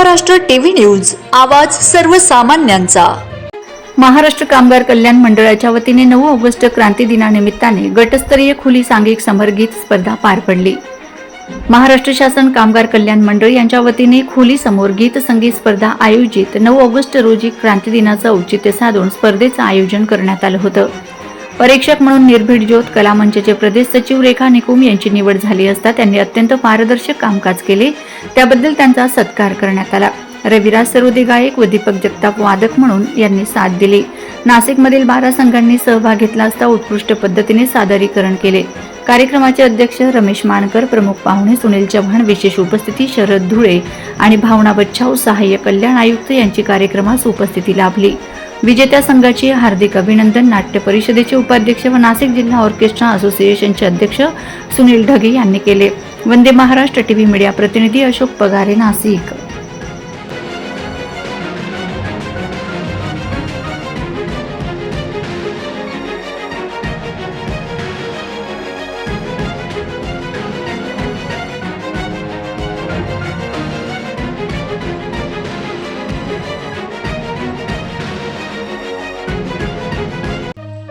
Maharashtra TV news आवाज सर्वसामान्यांचा. महाराष्ट्र कामगार कल्याण मंडळाच्या वतीने नऊ ऑगस्ट क्रांती दिनानिमित्ताने गटस्तरीय खुली सांघिक समरगीत स्पर्धा पार पडली. महाराष्ट्र शासन कामगार कल्याण मंडळ यांच्या वतीने खुली समोर गीत संगीत स्पर्धा आयोजित नऊ ऑगस्ट रोजी क्रांती दिनाचं औचित्य साधून स्पर्धेचं आयोजन करण्यात आलं होतं. परीक्षक म्हणून निर्भीड ज्योत कला मंचचे प्रदेश सचिव रेखा निकुम यांची निवड झाली असता त्यांनी अत्यंत पारदर्शक कामकाज केले. त्याबद्दल त्यांचा सत्कार करण्यात आला. रविराज सरोदे गायक व दीपक जगताप वादक म्हणून यांनी साथ दिली. नाशिकमधील बारा संघांनी सहभाग घेतला असता उत्कृष्ट पद्धतीने सादरीकरण केले. कार्यक्रमाचे अध्यक्ष रमेश मानकर प्रमुख पाहुणे सुनील चव्हाण विशेष उपस्थिती शरद धुळे आणि भावना बच्छाव सहाय्य कल्याण आयुक्त यांची कार्यक्रमास उपस्थिती लाभली. विजेत्या संघाचे हार्दिक अभिनंदन. नाट्य परिषदेचे उपाध्यक्ष व नाशिक जिल्हा ऑर्केस्ट्रा असोसिएशनचे अध्यक्ष सुनील ढगे यांनी केले. वंदे महाराष्ट्र टीव्ही मीडिया प्रतिनिधी अशोक पगारे नाशिक.